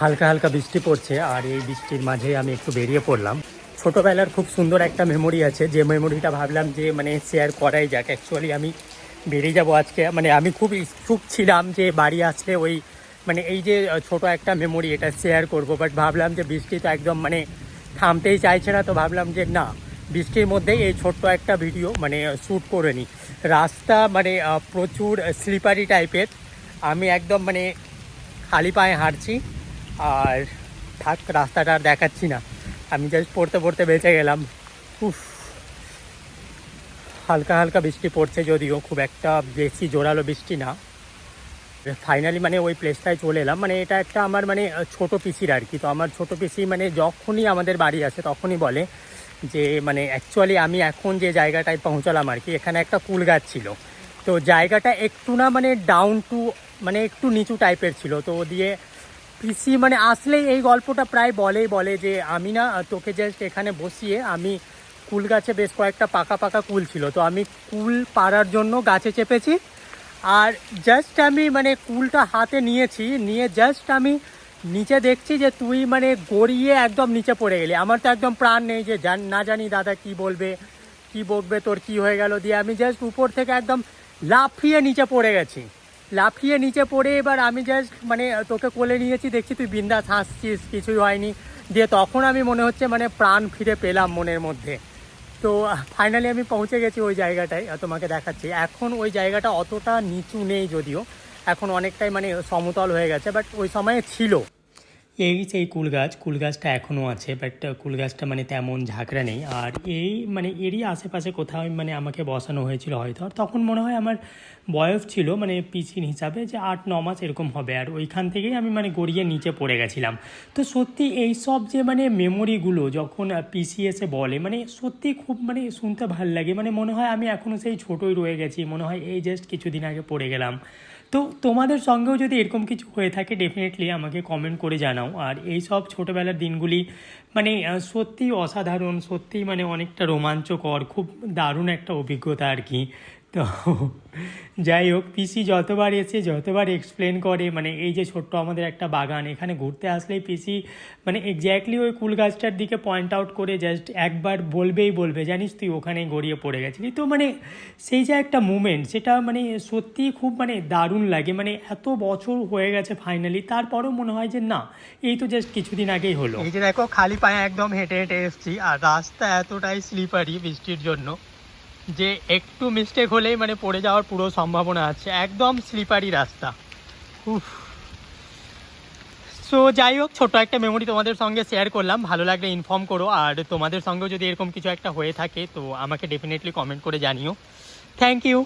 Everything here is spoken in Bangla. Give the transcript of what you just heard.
হালকা হালকা বৃষ্টি পড়ছে আর এই বৃষ্টির মাঝে আমি একটু বেরিয়ে পড়লাম। ছোটোবেলার খুব সুন্দর একটা মেমোরি আছে, যে মেমোরিটা ভাবলাম যে মানে শেয়ার করাই যাক। অ্যাকচুয়ালি আমি বেরিয়ে যাব আজকে মানে আমি খুব ইচ্ছুক ছিলাম যে বাড়ি আসলে ওই মানে এই যে ছোট একটা মেমোরি এটা শেয়ার করব বাট ভাবলাম যে বৃষ্টি তো একদম মানে থামতেই চাইছে না, তো ভাবলাম যে না, বৃষ্টির মধ্যেই এই ছোট্ট একটা ভিডিও মানে শ্যুট করে নিই। রাস্তা মানে প্রচুর স্লিপারি টাইপের আমি একদম মানে খালি পায়ে হাঁটছি। আর থাক, রাস্তাটা আর দেখাচ্ছি না। আমি জাস্ট পড়তে পড়তে বেঁচে গেলাম। উফ। হালকা হালকা বৃষ্টি পড়ছে যদিও, খুব একটা বেশি জোরালো বৃষ্টি না। ফাইনালি মানে ওই প্লেসটায় চলে এলাম। মানে এটা একটা আমার মানে ছোট পিসির আর কি। তো আমার ছোট পিসি মানে যখনই আমাদের বাড়ি আসে, তখনই বলে যে মানে অ্যাকচুয়ালি আমি এখন যে জায়গাটায় পৌঁছালাম আর কি, এখানে একটা কুল গাছ ছিল। তো জায়গাটা একটু না মানে ডাউন টু মানে একটু নিচু টাইপের ছিল। তো দিয়ে পিসি মানে আসলেই এই গল্পটা প্রায় বলেই বলে যে, আমি না, তোকে জাস্ট এখানে বসিয়ে আমি কুল গাছে বেশ কয়েকটা পাকা পাকা কুল ছিল। তো আমি কুল পাড়ার জন্য গাছে চেপেছি আর জাস্ট আমি মানে কুলটা হাতে নিয়েছি, নিয়ে জাস্ট আমি নিচে দেখছি যে তুই মানে গড়িয়ে একদম নিচে পড়ে গেলি। আমার তো একদম প্রাণ নেই যে জান, না জানি দাদা কি বলবে, কি বকবে, তোর কি হয়ে গেল দিয়ে আমি জাস্ট উপর থেকে একদম লাফিয়ে নিচে পড়ে গেছি। লাফিয়ে নিচে পড়ে এবার আমি জাস্ট মানে তোকে কোলে নিয়েছি, দেখছি তুই বিন্দাস হাসছিস, কিছুই হয়নি। দিয়ে তখন আমি মনে হচ্ছে মানে প্রাণ ফিরে পেলাম মনের মধ্যে। তো ফাইনালি আমি পৌঁছে গেছি ওই জায়গাটায় তোমাকে দেখাচ্ছি। এখন ওই জায়গাটা অতটা নিচু নেই যদিও। এখন অনেকটাই মানে সমতল হয়ে গেছে বাট ওই সময়ে ছিল। এই সেই কুল গাছ, কুল গাছটা এখনও আছে বাট কুল গাছটা মানে তেমন ঝাঁকড়া নেই। আর এই মানে এরই আশেপাশে কোথাও মানে আমাকে বসানো হয়েছিল হয়তো। আর তখন মনে হয় আমার বয়স ছিল মানে পিচিন হিসাবে যে আট, ন মাস এরকম হবে। আর ওইখান থেকেই আমি মানে গড়িয়ে নিচে পড়ে গেছিলাম। তো সত্যি এই সব যে মানে মেমোরিগুলো যখন পিসি এসে বলে মানে সত্যি খুব মানে শুনতে ভালো লাগে। মানে মনে হয় আমি এখনও সেই ছোটোই রয়ে গেছি। মনে হয় এই জাস্ট কিছুদিন আগে পড়ে গেলাম। তো তোমাদের সঙ্গেও যদি এরকম কিছু হয়ে থাকে ডেফিনেটলি আমাকে কমেন্ট করে জানাও। আর এই সব ছোটোবেলার দিনগুলি মানে সত্যি সত্যিই অসাধারণ, সত্যিই মানে অনেকটা রোমাঞ্চকর, খুব দারুণ একটা অভিজ্ঞতা আর কি। তো যাই হোক পিসি যতবার এসে যতবার এক্সপ্লেন করে মানে এই যে ছোট্ট আমাদের একটা বাগান, এখানে ঘুরতে আসলেই পিসি মানে এক্স্যাক্টলি ওই কুল গাছটার দিকে পয়েন্ট আউট করে জাস্ট একবার বলবেই বলবে, জানিস তুই ওখানে গড়িয়ে পড়ে গেছিলি। তো মানে সেই যে একটা মুমেন্ট সেটা মানে সত্যিই খুব মানে দারুণ লাগে। মানে এত বছর হয়ে গেছে ফাইনালি তারপরেও মনে হয় যে না, এই তো জাস্ট কিছুদিন আগেই হলো। এই যে দেখো, খালি পায়ে একদম হেঁটে হেঁটে এসেছি, আর রাস্তা এতটাই স্লিপারি বৃষ্টির জন্য। যে একটু মিস্টেক হলেই মানে পড়ে যাওয়ার পুরো সম্ভাবনা আছে। একদম স্লিপারি রাস্তা। উফ। সো যাই হোক ছোটো একটা মেমোরি তোমাদের সঙ্গে শেয়ার করলাম। ভালো লাগলে ইনফর্ম করো। আর তোমাদের সঙ্গেও যদি এরকম কিছু একটা হয়ে থাকে, তো আমাকে ডেফিনেটলি কমেন্ট করে জানিও। Thank you